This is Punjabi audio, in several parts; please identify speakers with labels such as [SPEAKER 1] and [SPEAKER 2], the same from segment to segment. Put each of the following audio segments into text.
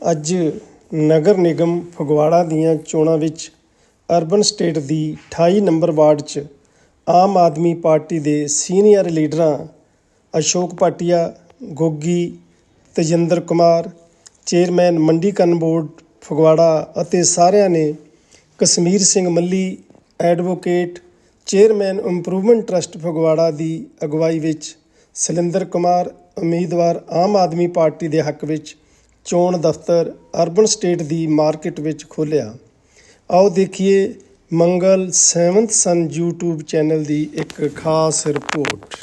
[SPEAKER 1] ਅੱਜ ਨਗਰ ਨਿਗਮ ਫਗਵਾੜਾ ਦੀਆਂ ਚੋਣਾਂ ਵਿੱਚ ਅਰਬਨ ਸਟੇਟ ਦੀ 28 ਨੰਬਰ ਵਾਰਡ 'ਚ ਆਮ ਆਦਮੀ ਪਾਰਟੀ ਦੇ ਸੀਨੀਅਰ ਲੀਡਰਾਂ ਅਸ਼ੋਕ ਭਾਟੀਆ ਗੋਗੀ, ਤੇਜਿੰਦਰ ਕੁਮਾਰ, ਚੇਅਰਮੈਨ ਮੰਡੀਕਰਨ ਬੋਰਡ ਫਗਵਾੜਾ ਅਤੇ ਸਾਰਿਆਂ ਨੇ Kashmir Singh Malli, advocate, chairman improvement trust Phagwara ਦੀ ਅਗਵਾਈ ਵਿੱਚ ਸਲਿੰਦਰ ਕੁਮਾਰ, ਉਮੀਦਵਾਰ ਆਮ ਆਦਮੀ ਪਾਰਟੀ ਦੇ ਹੱਕ ਵਿੱਚ ਚੋਣ ਦਫ਼ਤਰ ਅਰਬਨ ਸਟੇਟ ਦੀ ਮਾਰਕੀਟ ਵਿੱਚ ਖੋਲ੍ਹਿਆ। ਆਓ ਦੇਖੀਏ ਮੰਗਲ 7th ਸਨ YouTube ਚੈਨਲ ਦੀ ਇੱਕ ਖਾਸ ਰਿਪੋਰਟ।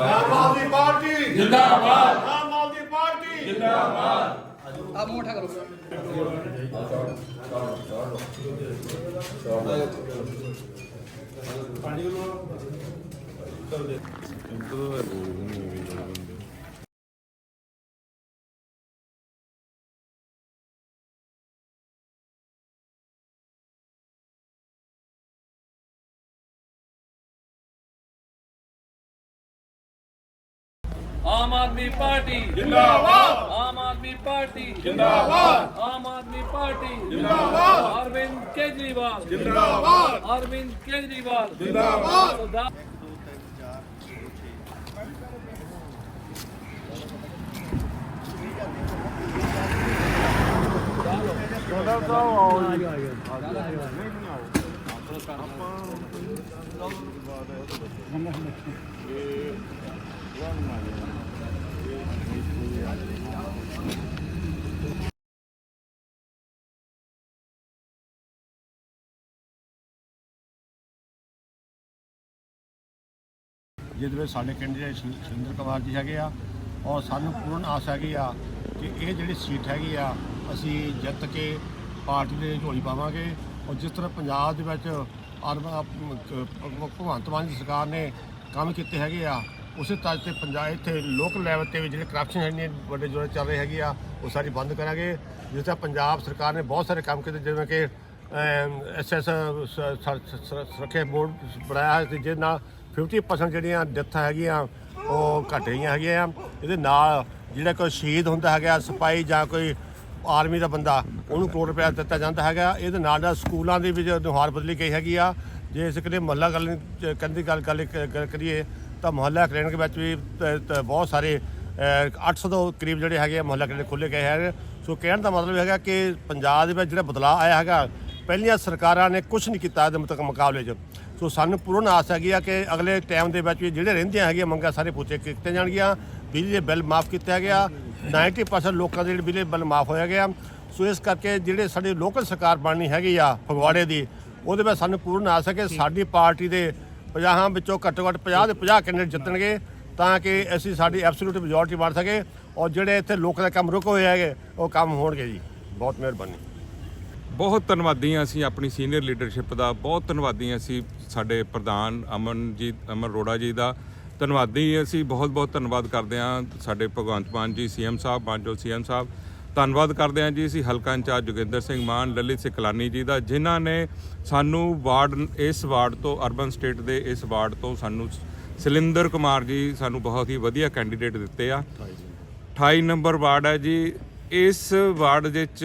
[SPEAKER 2] ਆਮ ਆਦਮੀ ਪਾਰਟੀ। ਜਿੰਦਾਬਾਦ। ਆਮ ਆਦਮੀ ਪਾਰਟੀ। ਜਿੰਦਾਬਾਦ।
[SPEAKER 3] ਆਪ ਮੋਟਾ ਕਰੋ
[SPEAKER 4] ਆਮ ਆਦਮੀ ਪਾਰਟੀ
[SPEAKER 2] ਜਿੰਦਾਬਾਦ।
[SPEAKER 4] ਆਮ ਆਦਮੀ ਪਾਰਟੀ
[SPEAKER 2] ਜਿੰਦਾਬਾਦ।
[SPEAKER 4] ਆਮ ਆਦਮੀ ਪਾਰਟੀ
[SPEAKER 2] ਜਿੰਦਾਬਾਦ।
[SPEAKER 4] ਅਰਵਿੰਦ ਕੇਜਰੀਵਾਲ
[SPEAKER 2] ਜਿੰਦਾਬਾਦ।
[SPEAKER 4] ਅਰਵਿੰਦ ਕੇਜਰੀਵਾਲ
[SPEAKER 2] ਜਿੰਦਾਬਾਦ।
[SPEAKER 4] ਸਰਦਾਰ
[SPEAKER 5] ਜਿਹਦੇ ਵਿੱਚ ਸਾਡੇ ਕੈਂਡੀਡੇਟ ਸੁਰਿੰਦਰ ਕੁਮਾਰ ਜੀ ਹੈਗੇ ਆ ਔਰ ਸਾਨੂੰ ਪੂਰਨ ਆਸ ਹੈਗੀ ਆ ਕਿ ਇਹ ਜਿਹੜੀ ਸੀਟ ਹੈਗੀ ਆ ਅਸੀਂ ਜਿੱਤ ਕੇ ਪਾਰਟੀ ਦੇ ਝੋਲੀ ਪਾਵਾਂਗੇ ਔਰ ਜਿਸ ਤਰ੍ਹਾਂ ਪੰਜਾਬ ਦੇ ਵਿੱਚ ਅਰਬ ਭਗਵੰਤ ਮਾਨ ਦੀ ਸਰਕਾਰ ਨੇ ਕੰਮ ਕੀਤੇ ਹੈਗੇ ਆ ਉਸੇ ਤਰ੍ਹਾਂ ਤੇ ਪੰਜਾਬ ਇੱਥੇ ਲੋਕਲ ਲੈਵਲ ਤੇ ਵੀ ਜਿਹੜੇ ਕਰਪਸ਼ਨ ਹੈਗੇ ਵੱਡੇ ਜੋੜੇ ਚੱਲ ਰਹੇ ਹੈਗੇ ਆ, ਉਹ ਸਾਰੀ ਬੰਦ ਕਰਾਂਗੇ। ਜਿਸ ਤਰ੍ਹਾਂ ਪੰਜਾਬ ਸਰਕਾਰ ਨੇ ਬਹੁਤ ਸਾਰੇ ਕੰਮ ਕੀਤੇ, ਜਿਵੇਂ ਕਿ ਐਸਐਸ ਸੁਰੱਖਿਆ ਬੋਰਡ ਬਣਾਇਆ ਹੈ ਤੇ ਜਿਹਦੇ ਨਾਲ 50% ਜਿਹੜੀਆਂ ਡੈਥਾਂ ਹੈਗੀਆਂ, ਉਹ ਘਟ ਰਹੀਆਂ ਹੈਗੀਆਂ ਇਹਦੇ ਨਾਲ ਜਿਹੜਾ ਕੋਈ ਸ਼ਹੀਦ ਹੁੰਦਾ ਹੈਗਾ, ਸਿਪਾਹੀ ਜਾਂ ਕੋਈ ਆਰਮੀ ਦਾ ਬੰਦਾ, ਉਹਨੂੰ ਕਰੋੜ ਰੁਪਇਆ ਦਿੱਤਾ ਜਾਂਦਾ ਹੈਗਾ। ਇਹਦੇ ਨਾਲ ਨਾਲ ਸਕੂਲਾਂ ਦੇ ਵਿੱਚ ਨੁਹਾਰ ਬਦਲੀ ਗਈ ਹੈਗੀ ਆ। ਜੇ ਇਸ ਕਿਤੇ ਮਹੱਲਾ ਗੱਲ ਕੰਦੀ ਗੱਲ ਗੱਲ ਕਰੀਏ ਤਾਂ ਮੁਹੱਲਾ ਕਲੀਨਿਕ ਵਿੱਚ ਵੀ ਤ- ਤ- ਬਹੁਤ ਸਾਰੇ ਅਹ, 800 ਤੋਂ ਕਰੀਬ ਜਿਹੜੇ ਹੈਗੇ ਆ ਮੁਹੱਲਾ ਕਲੀਨਿਕ ਖੁੱਲੇ ਗਏ ਹੈਗੇ ਸੋ ਕਹਿਣ ਦਾ ਮਤਲਬ ਹੈਗਾ ਕਿ ਪੰਜਾਬ ਦੇ ਵਿੱਚ ਜਿਹੜਾ ਬਦਲਾਅ ਆਇਆ ਹੈਗਾ ਪਹਿਲੀਆਂ ਸਰਕਾਰਾਂ ਨੇ ਕੁਝ ਨਹੀਂ ਕੀਤਾ ਇਹਦੇ ਮੁਤਕ ਮੁਕਾਬਲੇ 'ਚ। ਸੋ ਸਾਨੂੰ ਪੂਰਨ ਆਸ ਹੈਗੀ ਆ ਕਿ ਅਗਲੇ ਟਾਈਮ ਦੇ ਵਿੱਚ ਵੀ ਜਿਹੜੇ ਰਹਿੰਦੀਆਂ ਹੈਗੀਆਂ ਮੰਗਾਂ ਸਾਰੇ ਪੂਰੀਆਂ ਕੀਤੀਆਂ ਜਾਣਗੀਆਂ। ਬਿਜਲੀ ਦੇ ਬਿੱਲ ਮਾਫ ਕੀਤਾ ਗਿਆ 90% ਲੋਕਾਂ ਦੇ ਜਿਹੜੇ ਬਿਜਲੀ ਬਿੱਲ ਮਾਫ ਹੋਇਆ ਗਿਆ ਸੋ ਇਸ ਕਰਕੇ ਜਿਹੜੇ ਸਾਡੇ ਲੋਕਲ ਸਰਕਾਰ ਬਣਨੀ ਹੈਗੀ ਆ ਫਗਵਾੜੇ ਦੀ ਉਹਦੇ ਵਿੱਚ ਸਾਨੂੰ ਪੂਰਨ ਆਸ ਹੈ ਕਿ ਸਾਡੀ ਪਾਰਟੀ ਦੇ 50 ਵਿੱਚੋਂ ਘੱਟੋ ਘੱਟ 50 ਦੇ 50 ਕੈਂਡੀਡੇਟ ਜਿੱਤਣਗੇ ਤਾਂ ਕਿ ਅਸੀਂ ਸਾਡੀ ਐਬਸੋਲੂਟ ਮੈਜੋਰਟੀ ਬਣ ਸਕੇ ਔਰ ਜਿਹੜੇ ਇੱਥੇ ਲੋਕਾਂ ਦੇ ਕੰਮ ਰੁਕੇ ਹੋਏ ਹੈਗੇ, ਉਹ ਕੰਮ ਹੋਣਗੇ ਜੀ। ਬਹੁਤ ਮਿਹਰਬਾਨੀ।
[SPEAKER 6] ਬਹੁਤ ਧੰਨਵਾਦੀ ਹਾਂ ਅਸੀਂ ਆਪਣੀ ਸੀਨੀਅਰ ਲੀਡਰਸ਼ਿਪ ਦਾ, ਬਹੁਤ ਧੰਨਵਾਦੀ ਹਾਂ ਅਸੀਂ ਸਾਡੇ ਪ੍ਰਧਾਨ ਅਮਨ ਜੀ ਅਮਨ ਰੋੜਾ ਜੀ ਦਾ। ਧੰਨਵਾਦੀ ਅਸੀਂ ਬਹੁਤ ਬਹੁਤ ਧੰਨਵਾਦ ਕਰਦੇ ਹਾਂ ਸਾਡੇ ਭਗਵੰਤ ਮਾਨ ਜੀ ਸੀਐਮ ਸਾਹਿਬ ਮਾਨਜੋ ਸੀਐਮ ਸਾਹਿਬ। ਧੰਨਵਾਦ ਕਰਦੇ ਹਾਂ ਜੀ ਅਸੀਂ ਹਲਕਾ ਇੰਚਾਰਜ ਜੋਗਿੰਦਰ ਸਿੰਘ ਮਾਨ, ਲਲਿਤ ਸਿੰਘ ਜੀ ਦਾ, ਜਿਨ੍ਹਾਂ ਨੇ ਸਾਨੂੰ ਵਾਰਡ ਇਸ ਵਾਰਡ ਤੋਂ, ਅਰਬਨ ਸਟੇਟ ਦੇ ਇਸ ਵਾਰਡ ਤੋਂ ਸਾਨੂੰ ਸਲਿੰਦਰ ਕੁਮਾਰ ਜੀ ਸਾਨੂੰ ਬਹੁਤ ਹੀ ਵਧੀਆ ਕੈਂਡੀਡੇਟ ਦਿੱਤੇ ਆ। 28 ਨੰਬਰ ਵਾਰਡ ਹੈ ਜੀ। ਇਸ ਵਾਰਡ ਦੇ ਵਿੱਚ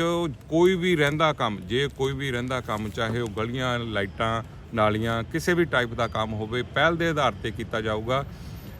[SPEAKER 6] ਕੋਈ ਵੀ ਰਹਿੰਦਾ ਕੰਮ, ਜੇ ਕੋਈ ਵੀ ਰਹਿੰਦਾ ਕੰਮ, ਚਾਹੇ ਉਹ ਗਲੀਆਂ, ਲਾਈਟਾਂ, ਨਾਲੀਆਂ, ਕਿਸੇ ਵੀ ਟਾਈਪ ਦਾ ਕੰਮ ਹੋਵੇ, ਪਹਿਲ ਦੇ ਆਧਾਰ ਤੇ ਕੀਤਾ ਜਾਊਗਾ।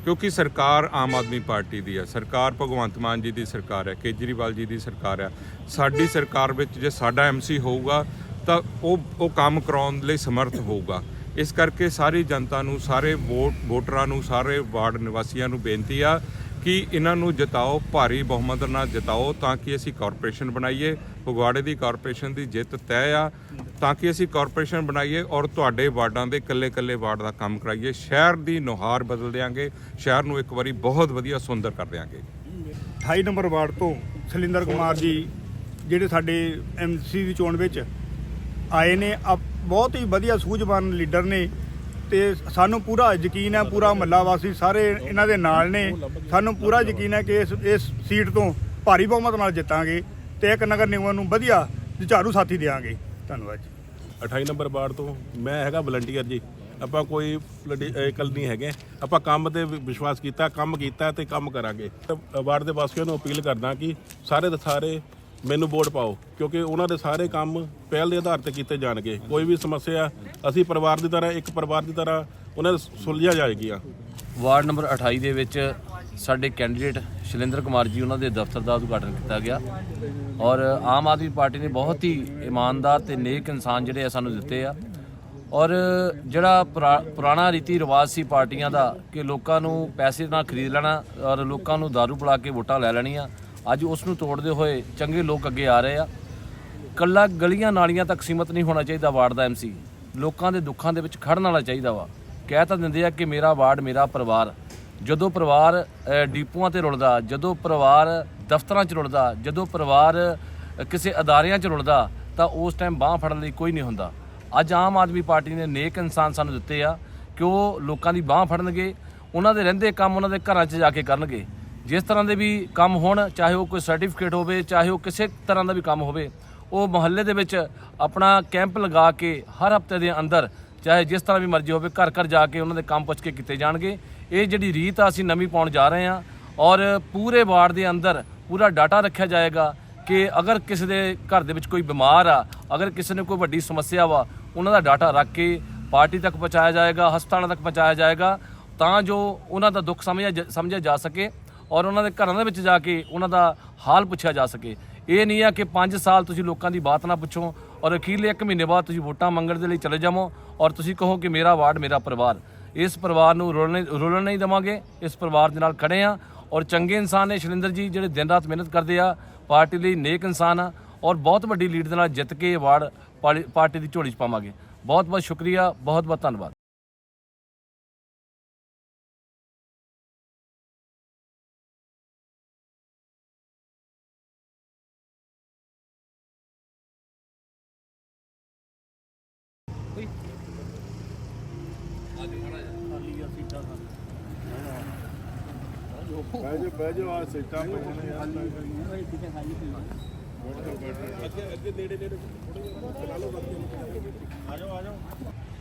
[SPEAKER 6] ਕਿਉਂਕਿ ਸਰਕਾਰ ਆਮ ਆਦਮੀ ਪਾਰਟੀ ਦੀ ਹੈ ਸਰਕਾਰ ਭਗਵੰਤ ਮਾਨ ਜੀ ਦੀ ਸਰਕਾਰ ਹੈ, ਕੇਜਰੀਵਾਲ ਜੀ ਦੀ ਸਰਕਾਰ ਹੈ। ਸਾਡੀ ਸਰਕਾਰ ਵਿੱਚ ਜੇ ਸਾਡਾ ਐਮਸੀ ਹੋਊਗਾ, ਤਾਂ ਉਹ ਉਹ ਕੰਮ ਕਰਾਉਣ ਲਈ ਸਮਰਥ ਹੋਊਗਾ। ਇਸ ਕਰਕੇ ਸਾਰੀ ਜਨਤਾ ਨੂੰ, ਸਾਰੇ ਵੋਟ, ਵੋਟਰਾਂ ਨੂੰ, ਸਾਰੇ ਵਾਰਡ ਨਿਵਾਸੀਆਂ ਨੂੰ ਬੇਨਤੀ ਆ ਕਿ ਇਹਨਾਂ ਨੂੰ ਜਿਤਾਓ, ਭਾਰੀ ਬਹੁਮਤ ਨਾਲ ਜਿਤਾਓ, ਤਾਂ ਕਿ ਅਸੀਂ ਕਾਰਪੋਰੇਸ਼ਨ ਬਣਾਈਏ। ਫਗਵਾੜੇ ਦੀ ਕਾਰਪੋਰੇਸ਼ਨ ਦੀ ਜਿੱਤ ਤੈਅ ਆ। ਤਾਂ ਕਿ ਅਸੀਂ ਕਾਰਪੋਰੇਸ਼ਨ ਬਣਾਈਏ ਔਰ ਤੁਹਾਡੇ ਵਾਰਡਾਂ ਦੇ ਇਕੱਲੇ-ਇਕੱਲੇ ਵਾਰਡ ਦਾ ਕੰਮ ਕਰਾਈਏ। ਸ਼ਹਿਰ ਦੀ ਨੁਹਾਰ ਬਦਲ ਦਿਆਂਗੇ। ਸ਼ਹਿਰ ਨੂੰ ਇੱਕ ਵਾਰੀ ਬਹੁਤ ਵਧੀਆ ਸੁੰਦਰ ਕਰ ਦਿਆਂਗੇ।
[SPEAKER 7] 28 ਨੰਬਰ ਵਾਰਡ ਤੋਂ ਸਲਿੰਦਰ ਕੁਮਾਰ ਜੀ, ਜਿਹੜੇ ਸਾਡੇ ਐਮਸੀ ਦੀ ਚੋਣ ਵਿੱਚ ਆਏ ਨੇ ਆ ਬਹੁਤ ਹੀ ਵਧੀਆ ਸੂਝਵਾਨ ਲੀਡਰ ਨੇ ਤੇ ਸਾਨੂੰ ਪੂਰਾ ਯਕੀਨ ਹੈ, ਪੂਰਾ ਮੱਲਾ ਵਾਸੀ ਸਾਰੇ ਇਹਨਾਂ ਦੇ ਨਾਲ ਨੇ। ਸਾਨੂੰ ਪੂਰਾ ਯਕੀਨ ਹੈ ਕਿ ਇਸ ਇਸ ਸੀਟ ਤੋਂ ਭਾਰੀ ਬਹੁਮਤ ਨਾਲ ਜਿੱਤਾਂਗੇ ਤੇ ਇੱਕ ਨਗਰ ਨਿਗਮ ਨੂੰ ਵਧੀਆ ਝਾੜੂ ਸਾਥੀ ਦੇਵਾਂਗੇ ਧੰਨਵਾਦ ਜੀ।
[SPEAKER 3] 28 ਨੰਬਰ ਵਾਰਡ ਤੋਂ ਮੈਂ ਹੈਗਾ ਵਲੰਟੀਅਰ ਜੀ। ਆਪਾਂ ਕੋਈ ਇਕੱਲ ਨਹੀਂ ਹੈਗੇ। ਆਪਾਂ ਕੰਮ ਤੇ ਵਿਸ਼ਵਾਸ ਕੀਤਾ ਕੰਮ ਕੀਤਾ ਤੇ ਕੰਮ ਕਰਾਂਗੇ। ਵਾਰਡ ਦੇ ਵਾਸੀਆਂ ਨੂੰ ਅਪੀਲ ਕਰਦਾ ਕਿ ਸਾਰੇ ਦੇ ਸਾਰੇ ਮੈਨੂੰ ਵੋਟ ਪਾਓ ਕਿਉਂਕਿ ਉਹਨਾਂ ਦੇ ਸਾਰੇ ਕੰਮ ਪਹਿਲ ਦੇ ਆਧਾਰ ਤੇ ਕੀਤੇ ਜਾਣਗੇ। ਕੋਈ ਵੀ ਸਮੱਸਿਆ ਅਸੀਂ ਪਰਿਵਾਰ ਦੀ ਤਰ੍ਹਾਂ ਇੱਕ ਪਰਿਵਾਰ ਦੀ ਤਰ੍ਹਾਂ ਉਹਨਾਂ ਦੇ ਸੁਲਝਿਆ ਜਾਏਗੀਆਂ
[SPEAKER 8] ਵਾਰਡ ਨੰਬਰ 28 ਦੇ ਵਿੱਚ ਸਾਡੇ ਕੈਂਡੀਡੇਟ ਸ਼ੈਲੇਂਦਰ ਕੁਮਾਰ ਜੀ, ਉਹਨਾਂ ਦੇ ਦਫ਼ਤਰ ਦਾ ਉਦਘਾਟਨ ਕੀਤਾ ਗਿਆ। ਔਰ ਆਮ ਆਦਮੀ ਪਾਰਟੀ ਨੇ ਬਹੁਤ ਹੀ ਇਮਾਨਦਾਰ ਤੇ ਨੇਕ ਇਨਸਾਨ ਜਿਹੜੇ ਆ ਸਾਨੂੰ ਦਿੱਤੇ ਆ। ਔਰ ਜਿਹੜਾ ਪੁਰਾ- ਪੁਰਾਣਾ ਰੀਤੀ ਰਿਵਾਜ ਸੀ ਪਾਰਟੀਆਂ ਦਾ, ਕਿ ਲੋਕਾਂ ਨੂੰ ਪੈਸੇ ਨਾਲ ਖਰੀਦ ਲੈਣਾ ਔਰ ਲੋਕਾਂ ਨੂੰ ਦਾਰੂ ਪਿਲਾ ਕੇ ਵੋਟਾਂ ਲੈ ਲੈਣੀਆਂ, ਅੱਜ ਉਸ ਨੂੰ ਤੋੜਦੇ ਹੋਏ ਚੰਗੇ ਲੋਕ ਅੱਗੇ ਆ ਰਹੇ ਆ। ਕੱਲਾ ਗਲੀਆਂ ਨਾਲੀਆਂ ਤੱਕ ਸੀਮਤ ਨਹੀਂ ਹੋਣਾ ਚਾਹੀਦਾ ਵਾਰਡ ਦਾ ਐਮਸੀ ਲੋਕਾਂ ਦੇ ਦੁੱਖਾਂ ਦੇ ਵਿੱਚ ਖੜਨ ਵਾਲਾ ਚਾਹੀਦਾ ਵਾ। ਕਹਿ ਤਾਂ ਦਿੰਦੇ ਆ ਕਿ ਮੇਰਾ ਵਾਰਡ, ਮੇਰਾ ਪਰਿਵਾਰ। ਜਦੋਂ ਪਰਿਵਾਰ ਡੀਪੂਆਂ ਤੇ ਰੁਲਦਾ, ਜਦੋਂ ਪਰਿਵਾਰ ਦਫ਼ਤਰਾਂ 'ਚ ਰੁਲਦਾ, ਜਦੋਂ ਪਰਿਵਾਰ ਕਿਸੇ ਅਦਾਰਿਆਂ 'ਚ ਰੁਲਦਾ, ਤਾਂ ਉਸ ਟਾਈਮ ਬਾਹ ਫੜਨ ਲਈ ਕੋਈ ਨਹੀਂ ਹੁੰਦਾ। ਅੱਜ ਆਮ ਆਦਮੀ ਪਾਰਟੀ ਨੇ ਨੇਕ ਇਨਸਾਨ ਸਾਨੂੰ ਦਿੱਤੇ ਆ ਕਿ ਉਹ ਲੋਕਾਂ ਦੀ ਬਾਹ ਫੜਨਗੇ, ਉਹਨਾਂ ਦੇ ਰਹਿੰਦੇ ਕੰਮ ਉਹਨਾਂ ਦੇ ਘਰਾਂ 'ਚ ਜਾ ਕੇ ਕਰਨਗੇ। ਜਿਸ ਤਰ੍ਹਾਂ ਦੇ ਵੀ ਕੰਮ ਹੋਣ, ਚਾਹੇ ਉਹ ਕੋਈ ਸਰਟੀਫਿਕੇਟ ਹੋਵੇ, ਚਾਹੇ ਉਹ ਕਿਸੇ ਤਰ੍ਹਾਂ ਦਾ ਵੀ ਕੰਮ ਹੋਵੇ, ਉਹ ਮੁਹੱਲੇ ਦੇ ਵਿੱਚ ਆਪਣਾ ਕੈਂਪ ਲਗਾ ਕੇ ਹਰ ਹਫ਼ਤੇ ਦੇ ਅੰਦਰ ਚਾਹੇ ਜਿਸ ਤਰ੍ਹਾਂ ਵੀ ਮਰਜ਼ੀ ਹੋਵੇ, ਘਰ ਘਰ ਜਾ ਕੇ ਉਹਨਾਂ ਦੇ ਕੰਮ ਪੁੱਛ ਕੇ ਕੀਤੇ ਜਾਣਗੇ। ਇਹ ਜਿਹੜੀ ਰੀਤ ਆ, ਅਸੀਂ ਨਵੀਂ ਪਾਉਣ ਜਾ ਰਹੇ ਹਾਂ ਔਰ ਪੂਰੇ ਵਾਰਡ ਦੇ ਅੰਦਰ ਪੂਰਾ ਡਾਟਾ ਰੱਖਿਆ ਜਾਏਗਾ ਕਿ ਅਗਰ ਕਿਸੇ ਦੇ ਘਰ ਦੇ ਵਿੱਚ ਕੋਈ ਬਿਮਾਰ ਆ, ਅਗਰ ਕਿਸੇ ਨੂੰ ਕੋਈ ਵੱਡੀ ਸਮੱਸਿਆ ਵਾ, ਉਹਨਾਂ ਦਾ ਡਾਟਾ ਰੱਖ ਕੇ ਪਾਰਟੀ ਤੱਕ ਪਹੁੰਚਾਇਆ ਜਾਏਗਾ, ਹਸਪਤਾਲਾਂ ਤੱਕ ਪਹੁੰਚਾਇਆ ਜਾਏਗਾ, ਤਾਂ ਜੋ ਉਹਨਾਂ ਦਾ ਦੁੱਖ ਸਮਝਿਆ ਜ- ਸਮਝਿਆ ਜਾ ਸਕੇ ਔਰ ਉਹਨਾਂ ਦੇ ਘਰਾਂ ਦੇ ਵਿੱਚ ਜਾ ਕੇ ਉਹਨਾਂ ਦਾ ਹਾਲ ਪੁੱਛਿਆ ਜਾ ਸਕੇ। ਇਹ ਨਹੀਂ ਆ ਕਿ 5 ਸਾਲ ਤੁਸੀਂ ਲੋਕਾਂ ਦੀ ਬਾਤ ਨਾ ਪੁੱਛੋ ਔਰ ਅਖੀਰਲੇ 1 ਮਹੀਨੇ ਬਾਅਦ ਤੁਸੀਂ ਵੋਟਾਂ ਮੰਗਣ ਦੇ ਲਈ ਚਲੇ ਜਾਵੋ ਔਰ ਤੁਸੀਂ ਕਹੋ ਕਿ ਮੇਰਾ ਵਾਰਡ, ਮੇਰਾ ਪਰਿਵਾਰ। ਇਸ ਪਰਿਵਾਰ ਨੂੰ ਰੋਲਣ ਰੋਲਣ ਨਹੀਂ ਦਵਾਂਗੇ। ਇਸ ਪਰਿਵਾਰ ਦੇ ਨਾਲ ਖੜੇ ਆ ਔਰ ਚੰਗੇ ਇਨਸਾਨ ਨੇ ਸ਼ਲਿੰਦਰ ਜੀ ਜਿਹੜੇ ਦਿਨ ਰਾਤ ਮਿਹਨਤ ਕਰਦੇ ਆ, ਪਾਰਟੀ ਲਈ ਨੇਕ ਇਨਸਾਨ ਆ ਔਰ ਬਹੁਤ ਵੱਡੀ ਲੀਡ ਦੇ ਨਾਲ ਜਿੱਤ ਕੇ ਇਹ ਵਾਰਡ ਪਾਲੀ- ਪਾਰਟੀ ਦੀ ਝੋਲੀ 'ਚ ਪਾਵਾਂਗੇ। ਬਹੁਤ ਬਹੁਤ ਸ਼ੁਕਰੀਆ ਬਹੁਤ ਬਹੁਤ ਧੰਨਵਾਦ।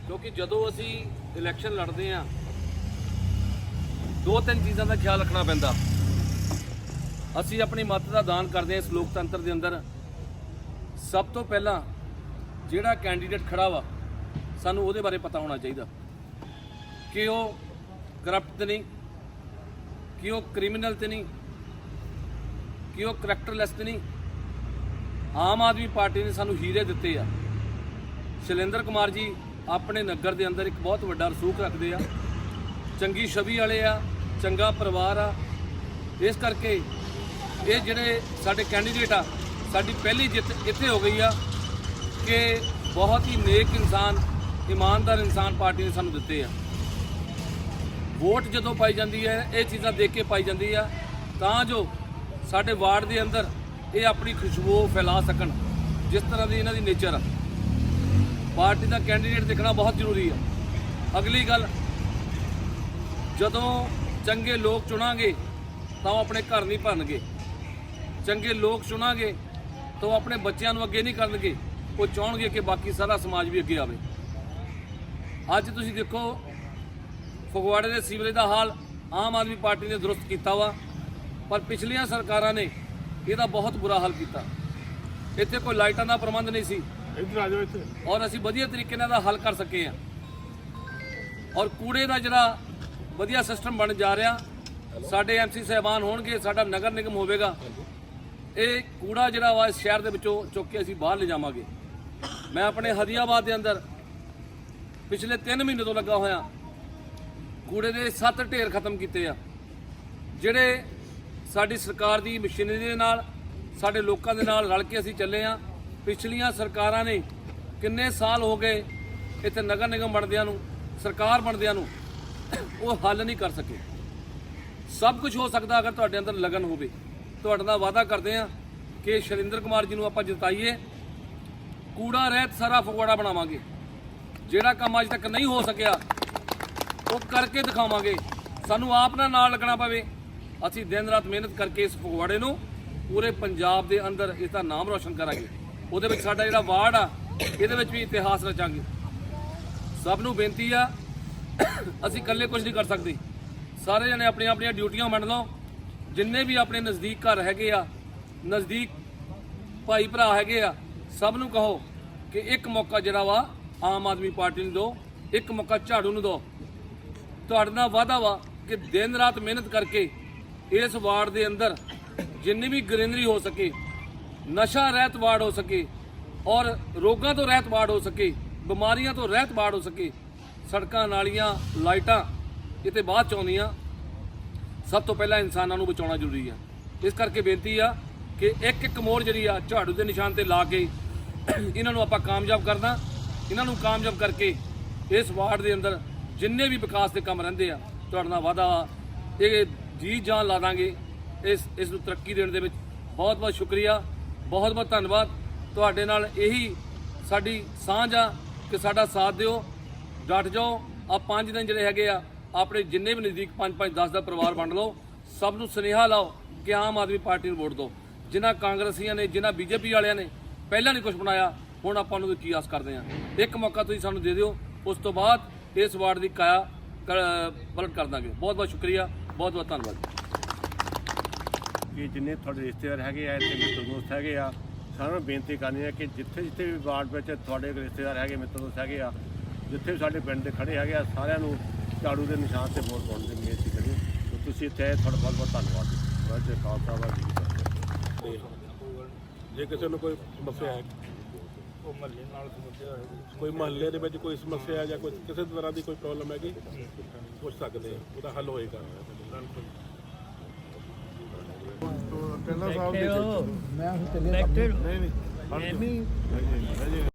[SPEAKER 8] ਕਿਉਂਕਿ ਜਦੋਂ ਅਸੀਂ ਇਲੈਕਸ਼ਨ ਲੜਦੇ ਆ ਦੋ ਤਿੰਨ ਚੀਜ਼ਾਂ ਦਾ ਖਿਆਲ ਰੱਖਣਾ ਪੈਂਦਾ। ਅਸੀਂ ਆਪਣੀ ਮਤ ਦਾ ਦਾਨ ਕਰਦੇ ਹਾਂ ਇਸ ਲੋਕਤੰਤਰ ਦੇ ਅੰਦਰ। ਸਭ ਤੋਂ ਪਹਿਲਾਂ ਜਿਹੜਾ ਕੈਂਡੀਡੇਟ ਖੜਾ ਵਾ ਸਾਨੂੰ ਉਹਦੇ ਬਾਰੇ ਪਤਾ ਹੋਣਾ ਚਾਹੀਦਾ ਕਿ ਉਹ ਕਰਪਟ ਤੇ ਨਹੀਂ ਕਿ ਉਹ ਕ੍ਰਿਮੀਨਲ ਤੇ ਨਹੀਂ ਕਿ ਉਹ ਕਰੈਕਟਰਲੈਸ ਤੇ ਨਹੀਂ ਆਮ ਆਦਮੀ ਪਾਰਟੀ ਨੇ ਸਾਨੂੰ ਹੀਰੇ ਦਿੱਤੇ ਆ ਸ਼ੈਲੇਂਦਰ ਕੁਮਾਰ ਜੀ ਆਪਣੇ ਨਗਰ ਦੇ ਅੰਦਰ ਇੱਕ ਬਹੁਤ ਵੱਡਾ ਰਸੂਖ ਰੱਖਦੇ ਆ ਚੰਗੀ ਛਵੀ ਵਾਲੇ ਆ ਚੰਗਾ ਪਰਿਵਾਰ ਆ ਇਸ ਕਰਕੇ ਇਹ ਜਿਹੜੇ ਸਾਡੇ ਕੈਂਡੀਡੇਟ ਆ ਸਾਡੀ ਪਹਿਲੀ ਜਿੱਤ ਇੱਥੇ ਹੋ ਗਈ ਆ ਕਿ ਬਹੁਤ ਹੀ ਨੇਕ ਇਨਸਾਨ ਇਮਾਨਦਾਰ ਇਨਸਾਨ ਪਾਰਟੀ ਨੇ ਸਾਨੂੰ ਦਿੱਤੇ ਆ ਵੋਟ ਜਦੋਂ ਪਾਈ ਜਾਂਦੀ ਹੈ, ਇਹ ਚੀਜ਼ਾਂ ਦੇਖ ਕੇ ਪਾਈ ਜਾਂਦੀ ਆ, ਤਾਂ ਜੋ ਸਾਡੇ ਵਾਰਡ ਦੇ ਅੰਦਰ ਇਹ ਆਪਣੀ ਖੁਸ਼ਬੂ ਫੈਲਾ ਸਕਣ, ਜਿਸ ਤਰ੍ਹਾਂ ਦੀ ਇਹਨਾਂ ਦੀ ਨੇਚਰ ਆ। ਪਾਰਟੀ ਦਾ ਕੈਂਡੀਡੇਟ ਦੇਖਣਾ ਬਹੁਤ ਜ਼ਰੂਰੀ ਆ। ਅਗਲੀ ਗੱਲ, ਜਦੋਂ ਚੰਗੇ ਲੋਕ ਚੁਣਾਂਗੇ, ਤਾਂ ਉਹ ਆਪਣੇ ਘਰ ਨਹੀਂ ਭਰਨਗੇ। ਚੰਗੇ ਲੋਕ ਚੁਣਾਂਗੇ, ਤਾਂ ਉਹ ਆਪਣੇ ਬੱਚਿਆਂ ਨੂੰ ਅੱਗੇ ਨਹੀਂ ਕਰਨਗੇ। ਉਹ ਚਾਹਣਗੇ ਕਿ ਬਾਕੀ ਸਾਰਾ ਸਮਾਜ ਵੀ ਅੱਗੇ ਆਵੇ। ਅੱਜ ਤੁਸੀਂ ਦੇਖੋ ਫਗਵਾੜੇ ਦੇ ਸੀਵਰੇਜ ਦਾ ਹਾਲ ਆਮ ਆਦਮੀ ਪਾਰਟੀ ਨੇ ਦਰੁਸਤ ਕੀਤਾ ਵਾ ਪਰ ਪਿਛਲੀਆਂ ਸਰਕਾਰਾਂ ਨੇ ਇਹਦਾ ਬਹੁਤ ਬੁਰਾ ਹਾਲ ਕੀਤਾ। ਇੱਥੇ ਕੋਈ ਲਾਈਟਾਂ ਦਾ ਪ੍ਰਬੰਧ ਨਹੀਂ ਸੀ।
[SPEAKER 3] ਇੱਧਰ ਆ ਜਾਓ ਇੱਥੇ।
[SPEAKER 8] ਔਰ ਅਸੀਂ ਵਧੀਆ ਤਰੀਕੇ ਨਾਲ ਇਹਦਾ ਹੱਲ ਕਰ ਸਕੇ ਆ ਔਰ ਕੂੜੇ ਦਾ ਜਿਹੜਾ ਵਧੀਆ ਸਿਸਟਮ ਬਣ ਜਾ ਰਿਹਾ ਸਾਡੇ ਐਮਸੀ ਸਹਿਬਾਨ ਹੋਣਗੇ ਸਾਡਾ ਨਗਰ ਨਿਗਮ ਹੋਵੇਗਾ ਇਹ ਕੂੜਾ ਜਿਹੜਾ ਵਾ ਇਸ ਸ਼ਹਿਰ ਦੇ ਵਿੱਚੋਂ ਚੁੱਕ ਕੇ ਅਸੀਂ ਬਾਹਰ ਲੈ ਜਾਵਾਂਗੇ ਮੈਂ ਆਪਣੇ ਹਦੀਆਬਾਦ ਦੇ ਅੰਦਰ ਪਿਛਲੇ 3 ਮਹੀਨੇ ਤੋਂ ਲੱਗਾ ਹੋਇਆ। ਕੂੜੇ ਦੇ 7 ਢੇਰ ਖਤਮ ਕੀਤੇ ਆ। ਜਿਹੜੇ ਸਾਡੀ ਸਰਕਾਰ ਦੀ ਮਸ਼ੀਨਰੀ ਦੇ ਨਾਲ, ਸਾਡੇ ਲੋਕਾਂ ਦੇ ਨਾਲ ਰਲ ਕੇ ਅਸੀਂ ਚੱਲੇ ਆ। ਪਿਛਲੀਆਂ ਸਰਕਾਰਾਂ ਨੇ ਕਿੰਨੇ ਸਾਲ ਹੋ ਗਏ ਇੱਥੇ ਨਗਰ ਨਿਗਮ ਬਣਦਿਆਂ ਨੂੰ, ਸਰਕਾਰ ਬਣਦਿਆਂ ਨੂੰ, ਉਹ ਹੱਲ ਨਹੀਂ ਕਰ ਸਕੇ। ਸਭ ਕੁਝ ਹੋ ਸਕਦਾ ਅਗਰ ਤੁਹਾਡੇ ਅੰਦਰ ਲਗਨ ਹੋਵੇ। ਤੁਹਾਡੇ ਨਾਲ ਵਾਅਦਾ ਕਰਦੇ ਆ ਕਿ ਸ਼ਰਿੰਦਰ ਕੁਮਾਰ ਜੀ ਨੂੰ ਆਪਾਂ ਜਿਤਾਈਏ। ਕੂੜਾ ਰਹਿਤ ਸਾਰਾ ਫਗਵਾੜਾ ਬਣਾਵਾਂਗੇ। ਜਿਹੜਾ ਕੰਮ ਅੱਜ ਤੱਕ ਨਹੀਂ ਹੋ ਸਕਿਆ ਉਹ ਕਰਕੇ ਦਿਖਾਵਾਂਗੇ। ਸਾਨੂੰ ਆਪ ਨਾਲ ਨਾਲ ਲੱਗਣਾ ਪਵੇ। ਅਸੀਂ ਦਿਨ ਰਾਤ ਮਿਹਨਤ ਕਰਕੇ ਇਸ ਫਗਵਾੜੇ ਨੂੰ ਪੂਰੇ ਪੰਜਾਬ ਦੇ ਅੰਦਰ ਇਸ ਦਾ ਨਾਮ ਰੋਸ਼ਨ ਕਰਾਂਗੇ। ਉਹਦੇ ਵਿੱਚ ਸਾਡਾ ਜਿਹੜਾ ਵਾਰਡ ਆ, ਇਹਦੇ ਵਿੱਚ ਵੀ ਇਤਿਹਾਸ ਰਚਾਂਗੇ। ਸਭ ਨੂੰ ਬੇਨਤੀ ਆ, ਅਸੀਂ ਇਕੱਲੇ ਕੁਝ ਨਹੀਂ ਕਰ ਸਕਦੇ। ਸਾਰੇ ਜਣੇ ਆਪਣੀਆਂ ਆਪਣੀਆਂ ਡਿਊਟੀਆਂ ਮੰਨ ਲਓ। ਜਿੰਨੇ ਵੀ ਆਪਣੇ ਨਜ਼ਦੀਕ ਘਰ ਹੈਗੇ ਆ, ਨਜ਼ਦੀਕ ਭਾਈ ਭਰਾ ਹੈਗੇ ਆ, ਸਭ ਨੂੰ ਕਹੋ ਕਿ ਇੱਕ ਮੌਕਾ ਜਿਹੜਾ ਵਾ ਆਮ ਆਦਮੀ ਪਾਰਟੀ ਨੂੰ ਦਿਓ, ਇੱਕ ਮੌਕਾ ਝਾੜੂ ਨੂੰ ਦਿਓ। ਤੁਹਾਡੇ ਨਾਲ ਵਾਅਦਾ ਵਾ ਕਿ ਦਿਨ ਰਾਤ ਮਿਹਨਤ ਕਰਕੇ ਇਸ ਵਾਰਡ ਦੇ ਅੰਦਰ ਜਿੰਨੀ ਵੀ ਗ੍ਰੀਨਰੀ ਹੋ ਸਕੇ, ਨਸ਼ਾ ਰਹਿਤ ਵਾਰਡ ਹੋ ਸਕੇ ਔਰ ਰੋਗਾਂ ਤੋਂ ਰਹਿਤ ਵਾਰਡ ਹੋ ਸਕੇ, ਬਿਮਾਰੀਆਂ ਤੋਂ ਰਹਿਤ ਵਾਰਡ ਹੋ ਸਕੇ, ਸੜਕਾਂ, ਨਾਲੀਆਂ, ਲਾਈਟਾਂ ਇਹ ਤੇ ਬਾਅਦ ਚ ਆਉਂਦੀਆਂ। ਸਭ ਤੋਂ ਪਹਿਲਾਂ ਇਨਸਾਨਾਂ ਨੂੰ ਬਚਾਉਣਾ ਜ਼ਰੂਰੀ ਆ। ਇਸ ਕਰਕੇ ਬੇਨਤੀ ਆ ਕਿ ਇੱਕ ਇੱਕ ਮੋੜ ਜਿਹੜੀ ਆ ਝਾੜੂ ਦੇ ਨਿਸ਼ਾਨ ਤੇ ਲਾ ਕੇ ਇਹਨਾਂ ਨੂੰ ਆਪਾਂ ਕਾਮਯਾਬ ਕਰਨਾ। ਇਹਨਾਂ ਨੂੰ ਕਾਮਯਾਬ ਕਰਕੇ ਇਸ ਵਾਰਡ ਦੇ ਅੰਦਰ ਜਿੰਨੇ ਵੀ ਵਿਕਾਸ ਦੇ ਕੰਮ ਰਹਿੰਦੇ ਆ, ਤੁਹਾਡੇ ਨਾਲ ਵਾਅਦਾ ਵਾ ਇਹ ਜੀ ਜਾਨ ਲਾ ਦਾਂਗੇ। ਇਸ ਇਸ ਨੂੰ ਤਰੱਕੀ ਦੇਣ ਦੇ ਵਿੱਚ ਬਹੁਤ ਬਹੁਤ ਸ਼ੁਕਰੀਆ। ਬਹੁਤ ਬਹੁਤ ਧੰਨਵਾਦ। ਤੁਹਾਡੇ ਨਾਲ ਇਹੀ ਸਾਡੀ ਸਾਂਝ ਆ ਕਿ ਸਾਡਾ ਸਾਥ ਦਿਓ। ਡਟ ਜਾਓ। ਆ ਪੰਜ ਦਿਨ ਜਿਹੜੇ ਹੈਗੇ ਆ, ਆਪਣੇ ਜਿੰਨੇ ਵੀ ਨਜ਼ਦੀਕ 5 5 10 ਦਾ ਪਰਿਵਾਰ ਵੰਡ ਲਓ। ਸਭ ਨੂੰ ਸੁਨੇਹਾ ਲਾਓ ਕਿ ਆਮ ਆਦਮੀ ਪਾਰਟੀ ਨੂੰ ਵੋਟ ਦਿਓ। ਜਿਨ੍ਹਾਂ ਕਾਂਗਰਸੀਆਂ ਨੇ, ਜਿਨ੍ਹਾਂ ਬੀਜੇਪੀ ਵਾਲਿਆਂ ਨੇ ਪਹਿਲਾਂ ਨਹੀਂ ਕੁਝ ਬਣਾਇਆ, ਹੁਣ ਆਪਾਂ ਉਹਨਾਂ ਨੂੰ ਕੀ ਆਸ ਕਰਦੇ ਆ ਇੱਕ ਮੌਕਾ ਤੁਸੀਂ ਸਾਨੂੰ ਦੇ ਦਿਓ। ਉਸ ਤੋਂ ਬਾਅਦ ਇਸ ਵਾਰਡ ਦੀ ਕਾਇਆ ਪਲਟ ਕਰ ਦਾਂਗੇ। ਬਹੁਤ ਬਹੁਤ ਸ਼ੁਕਰੀਆ ਬਹੁਤ ਬਹੁਤ ਧੰਨਵਾਦ।
[SPEAKER 5] ਕਿ ਜਿੰਨੇ ਤੁਹਾਡੇ ਰਿਸ਼ਤੇਦਾਰ ਹੈਗੇ ਆ ਇੱਥੇ ਮਿੱਤਰ ਦੋਸਤ ਹੈਗੇ ਆ ਸਾਰਿਆਂ ਨੂੰ ਬੇਨਤੀ ਕਰਨੀ ਹੈ ਕਿ ਜਿੱਥੇ ਜਿੱਥੇ ਵੀ ਵਾਰਡ ਵਿੱਚ ਤੁਹਾਡੇ ਰਿਸ਼ਤੇਦਾਰ ਹੈਗੇ ਮਿੱਤਰ ਦੋਸਤ ਹੈਗੇ ਆ ਜਿੱਥੇ ਵੀ ਸਾਡੇ ਪਿੰਡ ਦੇ ਖੜੇ ਹੈਗੇ ਆ ਸਾਰਿਆਂ ਨੂੰ ਝਾੜੂ ਦੇ ਨਿਸ਼ਾਨ ਤੇ ਵੋਟ ਪਾਉਣ ਦੀ ਬੇਨਤੀ ਕਰੀ ਤੇ ਤੁਸੀਂ ਇੱਥੇ ਆਏ ਤੁਹਾਡਾ ਬਹੁਤ ਬਹੁਤ ਧੰਨਵਾਦ ਜੀ। ਵਾਹਿਗੁਰੂ ਖਾਲਸਾ ਵਾਹਿਗੁਰੂ
[SPEAKER 3] ਜੇ ਕਿਸੇ ਨੂੰ ਕੋਈ ਸਮੱਸਿਆ ਹੈ ਉਹ ਮਹੱਲੇ ਨਾਲ ਸਮੱਸਿਆ ਹੈ? ਕੋਈ ਮਹੱਲੇ ਦੇ ਵਿੱਚ ਕੋਈ ਸਮੱਸਿਆ ਹੈ ਜਾਂ ਕੋਈ ਕਿਸੇ ਤਰ੍ਹਾਂ ਦੀ ਕੋਈ ਪ੍ਰੋਬਲਮ ਹੈਗੀ? ਪੁੱਛ ਸਕਦੇ ਆ ਉਹਦਾ ਹੱਲ ਹੋਏਗਾ।
[SPEAKER 2] ਟੈਲਾ ਸਾਹਿਬ ਦੇ ਮੈਂ ਚੱਲਿਆ ਨਹੀਂ ਨਹੀਂ।